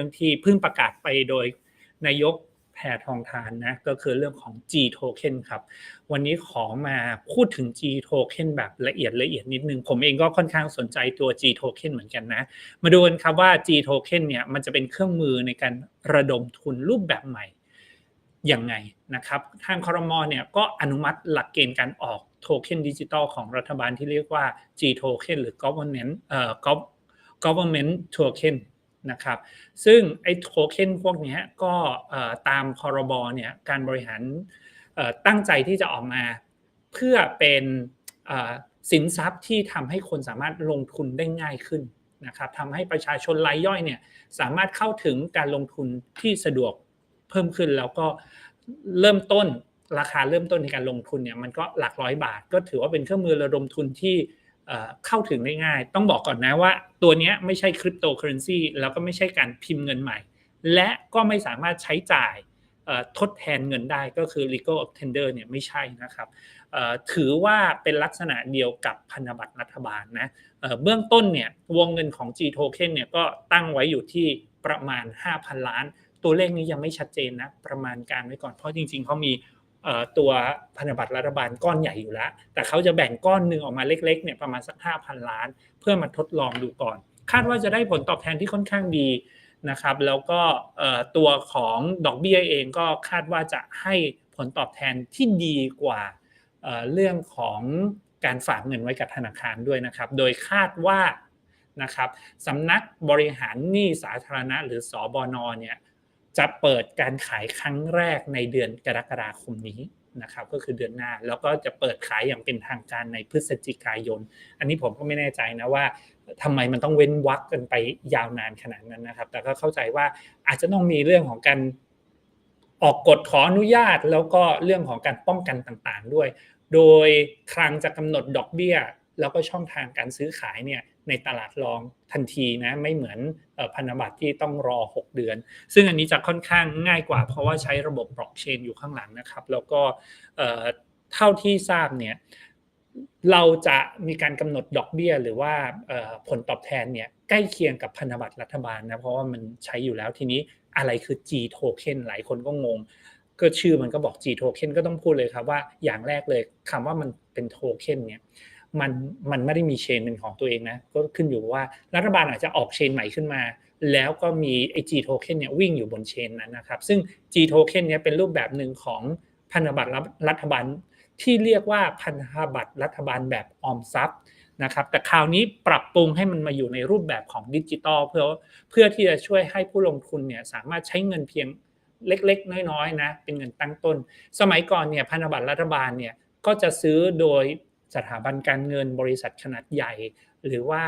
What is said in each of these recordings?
รื่องที่เพิ่งประกาศไปโดยนายกแพทองทานนะก็คือเรื่องของ G token ครับ วันนี้ขอมาพูดถึง G token แบบละเอียดละเอียดนิดนึง ผมเองก็ค่อนข้างสนใจตัว G token เหมือนกันนะ มาดูกันครับว่า G token เนี่ยมันจะเป็นเครื่องมือในการระดมทุนรูปแบบใหม่ยังไงนะครับทางคอรมอเนี่ยก็อนุมัติหลักเกณฑ์การออกโทเค็นดิจิตอลของรัฐบาลที่เรียกว่า G token หรือ government เอ่อ government token นะครับ ซึ่งไอ้โทเค็นพวกนี้ก็ตามพรบเนี่ยการบริหารตั้งใจที่จะออกมาเพื่อเป็นสินทรัพย์ที่ทำให้คนสามารถลงทุนได้ง่ายขึ้นนะครับทำให้ประชาชนรายย่อยเนี่ยสามารถเข้าถึงการลงทุนที่สะดวกเพิ่มขึ้นแล้วก็เริ่มต้นราคาเริ่มต้นในการลงทุนเนี่ยมันก็หลักร้อยบาท ก็ถือว่าเป็นเครื่องมือระดมทุนที่ เข้าถึงได้ง่าย ต้องบอกก่อนนะว่า ตัวนี้ไม่ใช่คริปโตเคอเรนซีแล้วก็ไม่ใช่การพิมพ์เงินใหม่ และก็ไม่สามารถใช้จ่ายทดแทนเงินได้ก็คือ legal of tender เนี่ยไม่ใช่นะครับถือว่าเป็นลักษณะเดียวกับพันธบัตรรัฐบาลนะเบื้องต้นเนี่ยวงเงินของ G token เนี่ยก็ตั้งไว้อยู่ที่ประมาณ 5,000 ล้าน ตัวเลขนี้ยังไม่ชัดเจนนะประมาณการไว้ก่อนเพราะจริงๆเขามี ตัวพันธบัตรรัฐบาลก้อนใหญ่อยู่แล้ว แต่เขาจะแบ่งก้อนหนึ่งออกมาเล็กๆเนี่ยประมาณสัก5,000ล้าน เพื่อมาทดลองดูก่อน คาดว่าจะได้ผลตอบแทนที่ค่อนข้างดีนะครับ แล้วก็ตัวของดอกเบี้ยเองก็คาดว่าจะให้ผลตอบแทนที่ดีกว่าเรื่องของการฝากเงินไว้กับธนาคารด้วยนะครับ โดยคาดว่านะครับสำนักบริหารหนี้สาธารณะ หรือสอบอนเนี่ย จะเปิดการขายครั้งแรกในเดือนกรกฎาคมนี้นะครับก็คือเดือนหน้าแล้วก็จะเปิดขายอย่างเป็นทางการในพฤศจิกายน อันนี้ผมก็ไม่แน่ใจนะว่าทำไมมันต้องเว้นวักกันไปยาวนานขนาดนั้นนะครับ แต่ก็เข้าใจว่าอาจจะต้องมีเรื่องของการออกกฎขออนุญาต แล้วก็เรื่องของการป้องกันต่างๆด้วย โดยครั้งจะกำหนดดอกเบี้ย แล้วก็ช่องทางการซื้อขายเนี่ยในตลาดรองทันทีนะไม่เหมือนพันธบัตรที่ต้องรอ 6 เดือน ซึ่งอันนี้จะค่อนข้างง่ายกว่า เพราะว่าใช้ระบบบล็อกเชนอยู่ข้างหลังนะครับ แล้วก็เท่าที่ทราบเนี่ยเราจะมีการกำหนดดอกเบี้ย หรือว่าผลตอบแทนเนี่ยใกล้เคียงกับพันธบัตรรัฐบาลนะเพราะว่ามันใช้อยู่แล้วทีนี้อะไรคือ G token หลายคนก็งง ก็ชื่อมันก็บอก G token ก็ต้องพูดเลยครับว่าอย่างแรกเลยคำว่ามันเป็นโทเค็นเนี่ย มันมันไม่ได้มีเชนเป็นของตัวเองนะก็ขึ้นอยู่ว่ารัฐบาลอาจจะออกเชนใหม่ขึ้นมา แล้วก็มีไอจีโทเค็นเนี่ยวิ่งอยู่บนเชนนั้นนะครับซึ่ง G token เนี่ยเป็นรูปแบบหนึ่งของพันธบัตรรัฐบาลที่เรียกว่าพันธบัตรรัฐบาลแบบออมทรัพย์นะครับแต่คราวนี้ปรับปรุงให้มันมาอยู่ในรูปแบบของดิจิตอลเพื่อเพื่อที่จะช่วยให้ผู้ลงทุนเนี่ยสามารถใช้เงินเพียงเล็กๆ น้อยๆนะเป็นเงินตั้งต้น สมัยก่อนเนี่ยพันธบัตรรัฐบาลเนี่ยก็จะซื้อโดย สถาบันการเงินบริษัทขนาดใหญ่ หรือว่า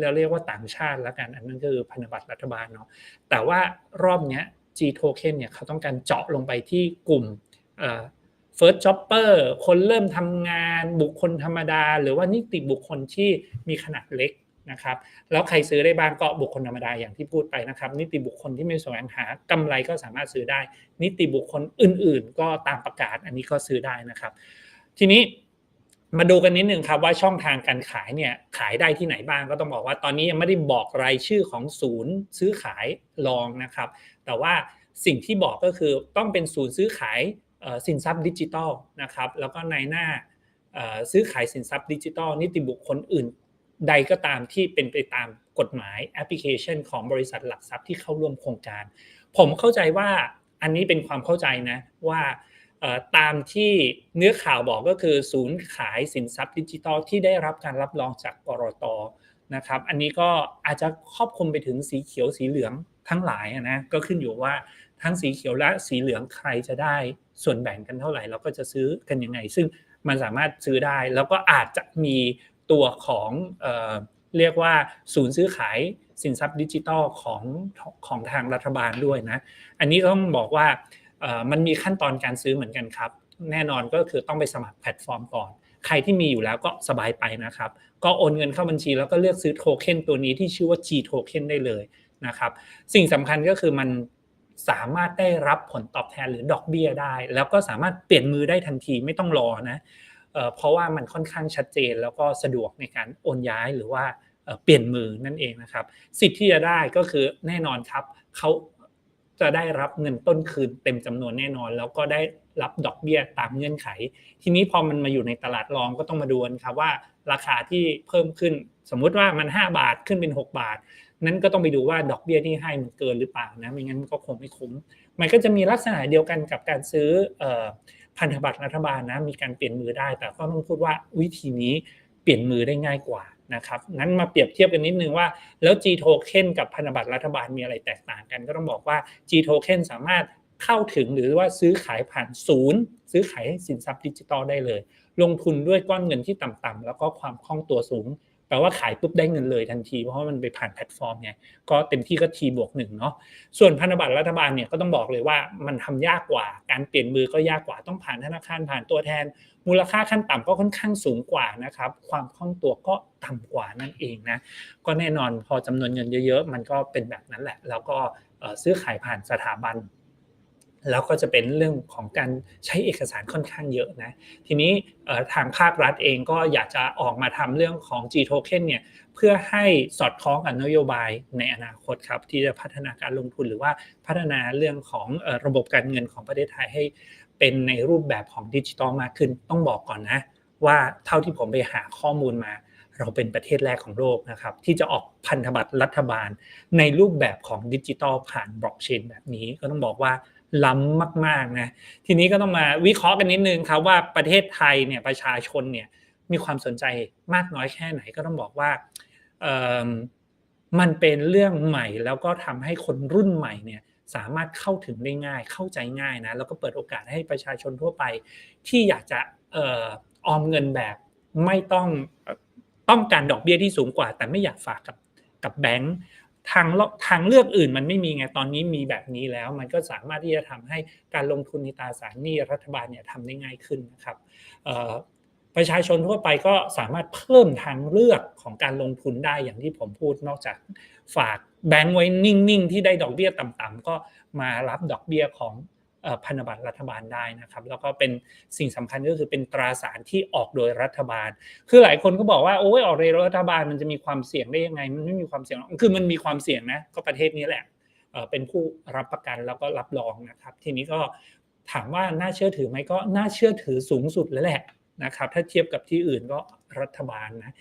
เราเรียกว่าต่างชาติแล้วกัน อันนั้นคือพันธบัตรรัฐบาลเนาะแต่ว่ารอบนี้ G token เนี่ยเขาต้องการเจาะลงไปที่กลุ่ม first jobber คนเริ่มทำงานบุคคลธรรมดา หรือว่านิติบุคคลที่มีขนาดเล็กนะครับแล้วใครซื้อได้บ้างก็บุคคลธรรมดาอย่างที่พูดไปนะครับ นิติบุคคลที่ไม่แสวงหากำไรก็สามารถซื้อได้ นิติบุคคลอื่น ๆ ก็ตามประกาศอันนี้ก็ซื้อได้นะครับ ทีนี้ มาดูกันนิดหนึ่งครับว่าช่องทางการขายเนี่ยขายได้ที่ไหนบ้างก็ต้องบอกว่าตอนนี้ยังไม่ได้บอกรายชื่อของศูนย์ซื้อขายรองนะครับ แต่ว่าสิ่งที่บอกก็คือต้องเป็นศูนย์ซื้อขายสินทรัพย์ดิจิทัลนะครับแล้วก็ในหน้าซื้อขายสินทรัพย์ดิจิทัลนิติบุคคลอื่นใดก็ตามที่เป็นไปตามกฎหมายแอปพลิเคชัน ของบริษัทหลักทรัพย์ที่เข้าร่วมโครงการ ผมเข้าใจว่าอันนี้เป็นความเข้าใจนะว่า ตามที่เนื้อข่าวบอกก็คือศูนย์ขายสินทรัพย์ดิจิทัลที่ได้รับการรับรองจากกรอตนะครับ อันนี้ก็อาจจะครอบคลุมไปถึงสีเขียวสีเหลืองทั้งหลายนะก็ขึ้นอยู่ว่าทั้งสีเขียวและสีเหลืองใครจะได้ส่วนแบ่งกันเท่าไหร่ เราก็จะซื้อกันยังไง ซึ่งมันสามารถซื้อได้ แล้วก็อาจจะมีตัวของเเรียกว่าศูนย์ซื้อขายสินทรัพย์ดิจิทัลของของทางรัฐบาลด้วยนะ อันนี้ต้องบอกว่า มันมีขั้นตอนการซื้อเหมือนกันครับ แน่นอนก็คือต้องไปสมัครแพลตฟอร์มก่อน ใครที่มีอยู่แล้วก็สบายไปนะครับ ก็โอนเงินเข้าบัญชีแล้วก็เลือกซื้อโทเค็นตัวนี้ที่ชื่อว่า G token ได้เลยนะครับ สิ่งสำคัญก็คือมันสามารถได้รับผลตอบแทนหรือดอกเบี้ยได้ แล้วก็สามารถเปลี่ยนมือได้ทันทีไม่ต้องรอนะเพราะว่ามันค่อนข้างชัดเจนแล้วก็สะดวกในการโอนย้ายหรือว่าเอ่อเปลี่ยนมือนั่นเองนะครับ สิทธิ์ที่จะได้ก็คือแน่นอนครับเขา จะได้รับเงินต้นคืนเต็มจำนวนแน่นอน แล้วก็ได้รับดอกเบี้ยตามเงื่อนไข ทีนี้พอมันมาอยู่ในตลาดรองก็ต้องมาดูกันครับว่า ราคาที่เพิ่มขึ้น สมมุติว่ามัน 5 บาทขึ้นเป็น 6 บาท นั้นก็ต้องไปดูว่าดอกเบี้ยที่ให้มันเกินหรือเปล่านะไม่งั้นก็คงไม่คุ้ม มันก็จะมีลักษณะเดียวกันกับการซื้อพันธบัตรรัฐบาลนะมีการเปลี่ยนมือได้ แต่ก็ต้องพูดว่าวิธีนี้เปลี่ยนมือได้ง่ายกว่า นะครับงั้นมาเปรียบเทียบกันนิดนึงว่า แล้ว G token กับพันธบัตรรัฐบาลมีอะไรแตกต่างกัน ก็ต้องบอกว่า G token สามารถเข้าถึงหรือว่าซื้อขายผ่านศูนย์ ซื้อขายสินทรัพย์ดิจิตอลได้เลย ลงทุนด้วยก้อนเงินที่ต่ำๆแล้วก็ความคล่องตัวสูง ลว่าขายปุ๊บได้เงินเลยทันที เพราะว่ามันไปผ่านแพลตฟอร์มไงก็เต็มที่ก็ทีบวกหนึ่งเนาะส่วนพันธบัตรรัฐบาลเนี่ยก็ต้องบอกเลยว่ามันทำยากกว่าการเปลี่ยนมือก็ยากกว่าต้องผ่านธนาคารผ่านตัวแทน มูลค่าขั้นต่ำก็ค่อนข้างสูงกว่านะครับความคล่องตัวก็ต่ำกว่านั่นเองนะก็แน่นอนพอจำนวนเงินเยอะๆ มันก็เป็นแบบนั้นแหละ แล้วก็ซื้อขายผ่านสถาบัน แล้วก็จะเป็นเรื่องของการใช้เอกสารค่อนข้างเยอะนะ ทีนี้ทางภาครัฐเองก็อยากจะออกมาทำเรื่องของ G token เนี่ยเพื่อให้สอดคล้องกับนโยบายในอนาคตครับ ที่จะพัฒนาการลงทุนหรือว่าพัฒนาเรื่องของระบบการเงินของประเทศไทยให้เป็นในรูปแบบของดิจิตอลมากขึ้นต้องบอกก่อนนะ ว่าเท่าที่ผมไปหาข้อมูลมาเราเป็นประเทศแรกของโลกนะครับ ที่จะออกพันธบัตรรัฐบาล ในรูปแบบของดิจิตอลผ่านบล็อกเชนแบบนี้ก็ต้องบอกว่า ล้ำมากๆนะทีนี้ก็ต้องมาวิเคราะห์กันนิดนึงครับว่าประเทศไทยเนี่ยประชาชนเนี่ยมีความสนใจมากน้อยแค่ไหนก็ต้องบอกว่ามันเป็นเรื่องใหม่แล้วก็ทำให้คนรุ่นใหม่เนี่ยสามารถเข้าถึงได้ง่าย เข้าใจง่ายนะแล้วก็เปิดโอกาสให้ประชาชนทั่วไป ที่อยากจะออมเงินแบบไม่ต้องต้องการดอกเบี้ยที่สูงกว่า แต่ไม่อยากฝากกับกับแบงก์ ทางทางเลือกอื่นมันไม่มีไงตอนนี้มีแบบนี้แล้ว มันก็สามารถที่จะทำให้การลงทุนในตราสารหนี้รัฐบาลเนี่ยทำได้ง่ายขึ้นนะครับประชาชนทั่วไปก็สามารถเพิ่มทางเลือกของการลงทุนได้อย่างที่ผมพูดนอกจากฝากแบงก์ไว้นิ่งๆ ที่ได้ดอกเบี้ยต่ำๆก็มารับดอกเบี้ยของ พันธบัตรรัฐบาลได้นะครับ แล้วก็เป็นสิ่งสำคัญก็คือเป็นตราสารที่ออกโดยรัฐบาล คือหลายคนก็บอกว่าโอ้ยออกโดยรัฐบาลมันจะมีความเสี่ยงได้ยังไง มันไม่มีความเสี่ยงคือมันมีความเสี่ยงนะก็ประเทศนี้แหละเป็นผู้รับประกันแล้วก็รับรองนะครับ ทีนี้ก็ถามว่าน่าเชื่อถือไหมก็น่าเชื่อถือสูงสุดแล้วแหละนะครับ ถ้าเทียบกับที่อื่นก็ รัฐบาลนะ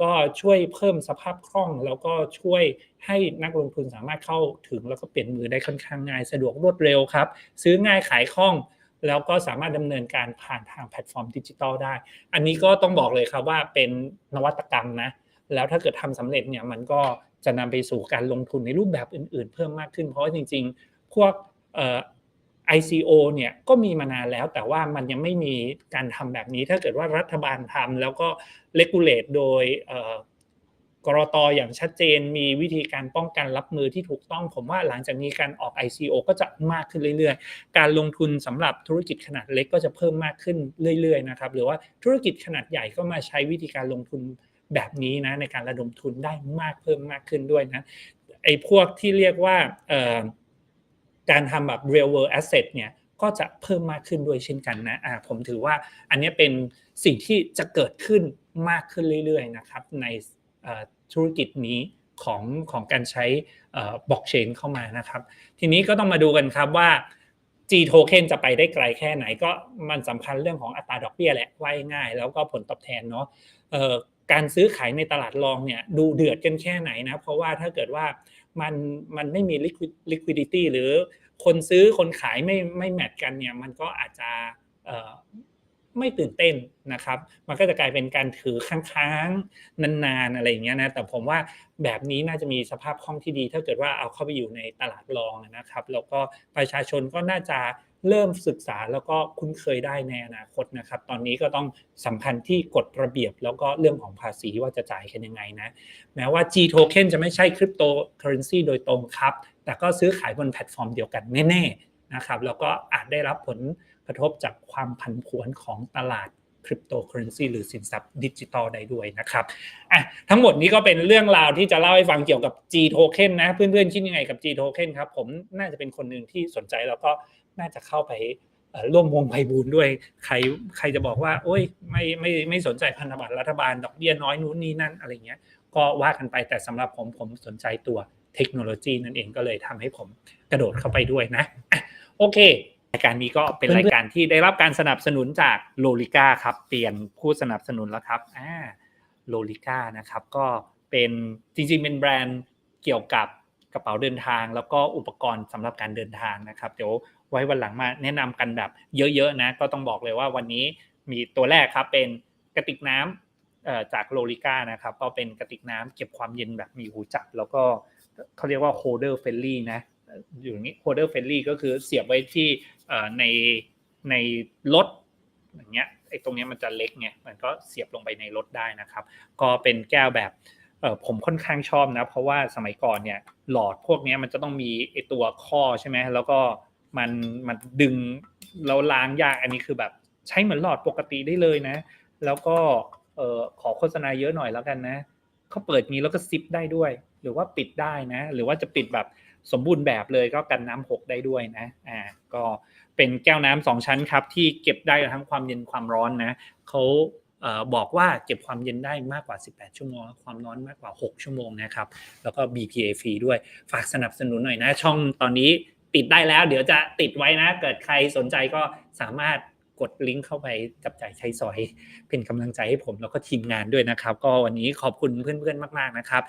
ก็ช่วยเพิ่มสภาพคล่อง แล้วก็ช่วยให้นักลงทุนสามารถเข้าถึงแล้วก็เปลี่ยนมือได้ค่อนข้างง่ายสะดวกรวดเร็วครับ ซื้อง่ายขายคล่องแล้วก็สามารถดำเนินการผ่านทางแพลตฟอร์มดิจิทัลได้ อันนี้ก็ต้องบอกเลยครับว่าเป็นนวัตกรรมนะ แล้วถ้าเกิดทำสำเร็จเนี่ยมันก็จะนำไปสู่การลงทุนในรูปแบบอื่น ๆ เพิ่มมากขึ้น เพราะจริง ๆ พวก ICO เนี่ยก็มีมานานแล้วแต่ว่ามันยังไม่มีการทำแบบนี้ ถ้าเกิดว่ารัฐบาลทำแล้วก็เลกูเลตโดยกรตอย่างชัดเจนมีวิธีการป้องกันรับมือที่ถูกต้อง ผมว่าหลังจากนี้การออก ICO ก็จะมากขึ้นเรื่อยๆ การลงทุนสำหรับธุรกิจขนาดเล็กก็จะเพิ่มมากขึ้นเรื่อยๆนะครับหรือว่าธุรกิจขนาดใหญ่ก็มาใช้วิธีการลงทุนแบบนี้นะในการระดมทุนได้มากเพิ่มมากขึ้นด้วยนะไอ้พวกที่เรียกว่า การทำแบบ real world asset เนี่ยก็จะเพิ่มมากขึ้นด้วยเช่นกันนะอ่าผมถือว่าอันนี้เป็นสิ่งที่จะเกิดขึ้นมากขึ้นเรื่อยๆนะครับในธุรกิจนี้ของของการใช้บล็อกเชนเข้ามานะครับ ทีนี้ก็ต้องมาดูกันครับว่า G token จะไปได้ไกลแค่ไหนก็มันสำคัญเรื่องของอัตราดอกเบี้ยแหละว่ายง่าย แล้วก็ผลตอบแทนเนาะ การซื้อขายในตลาดรองเนี่ยดูเดือดกันแค่ไหนนะเพราะว่าถ้าเกิดว่ามันมันไม่มี liquidity หรือคนซื้อคนขายไม่ไม่แมทกันเนี่ยมันก็อาจจะไม่ตื่นเต้นนะครับ มันก็จะกลายเป็นการถือค้างๆนานๆอะไรอย่างเงี้ยนะ แต่ผมว่าแบบนี้น่าจะมีสภาพคล่องที่ดี ถ้าเกิดว่าเอาเข้าไปอยู่ในตลาดรองนะครับ แล้วก็ประชาชนก็น่าจะ เริ่มศึกษาแล้วก็คุ้นเคยได้ในอนาคตนะครับ ตอนนี้ก็ต้องสำคัญที่กฎระเบียบแล้วก็เรื่องของภาษีว่าจะจ่ายกันยังไงนะแม้ว่า G token จะไม่ใช่คริปโตเคอเรนซีโดยตรงครับ แต่ก็ซื้อขายบนแพลตฟอร์มเดียวกันแน่ๆนะครับแล้วก็อาจได้รับผลกระทบจากความผันผวนของตลาดคริปโตเคอเรนซีหรือสินทรัพย์ดิจิตอลได้ด้วยนะครับอะทั้งหมดนี้ก็เป็นเรื่องราวที่จะเล่าให้ฟังเกี่ยวกับ G token นะ เพื่อนๆคิดยังไงกับ G token ครับ ผมน่าจะเป็นคนหนึ่งที่สนใจแล้วก็ น่าจะเข้าไปร่วมวงไพบูลด้วยใครใครจะบอกว่า โอ้ยไม่ไม่ไม่สนใจพันธบัตรรัฐบาลดอกเบี้ยน้อยนู้นนี่นั่นอะไรเงี้ย ก็ว่ากันไปแต่สำหรับผมผมสนใจตัวเทคโนโลยีนั่นเองก็เลยทำให้ผมกระโดดเข้าไปด้วยนะอะโอเครายการนี้ก็เป็นรายการที่ได้รับการสนับสนุนจากโลลิก้าครับเปลี่ยนผู้สนับสนุนแล้วครับอ่าโลลิก้านะครับก็เป็นจริงๆเป็นแบรนด์เกี่ยวกับ กระเป๋าเดินทาง แล้วก็อุปกรณ์สำหรับการเดินทางนะครับ เดี๋ยวไว้วันหลังมาแนะนำกันแบบเยอะๆนะ ก็ต้องบอกเลยว่าวันนี้มีตัวแรกครับเป็นกระติกน้ำเอ่อจากโลลิก้านะครับก็เป็นกระติกน้ำเก็บความเย็นแบบมีหูจับ แล้วก็เขาเรียกว่าโฮเดอร์เฟลลี่นะอยู่นี้โฮเดอร์เฟลลี่ก็คือเสียบไว้ที่ในในรถอย่างเงี้ยไอ้ตรงเนี้ยมันจะเล็กไงมันก็เสียบลงไปในรถได้นะครับ ก็เป็นแก้วแบบ เออผมค่อนข้างชอบนะ เพราะว่าสมัยก่อนเนี่ย หลอดพวกนี้มันจะต้องมีไอตัวข้อใช่ไหมแล้วก็มันมันดึงแล้วล้างยากอันนี้คือแบบ ใช้เหมือนหลอดปกติได้เลยนะ แล้วก็เออขอโฆษณาเยอะหน่อยแล้วกันนะเขาเปิดนี้แล้วก็ซิปได้ด้วย หรือว่าปิดได้นะ หรือว่าจะปิดแบบสมบูรณ์แบบเลยก็กันน้ำหกได้ด้วยนะอ่าก็เป็นแก้วน้ำสองชั้นครับ ที่เก็บได้ทั้งความเย็นความร้อนนะเขา บอกว่าเก็บความเย็นได้มากกว่า 18 ชั่วโมง ความร้อนมากกว่า 6 ชั่วโมงนะครับ แล้วก็ BPA ฟรีด้วย ฝากสนับสนุนหน่อยนะ ช่องตอนนี้ติดได้แล้ว เดี๋ยวจะติดไว้นะ เกิดใครสนใจก็สามารถกดลิงก์เข้าไปจับจ่ายใช้สอย เป็นกำลังใจให้ผมแล้วก็ทีมงานด้วยนะครับ ก็วันนี้ขอบคุณเพื่อนๆมาก ๆนะครับ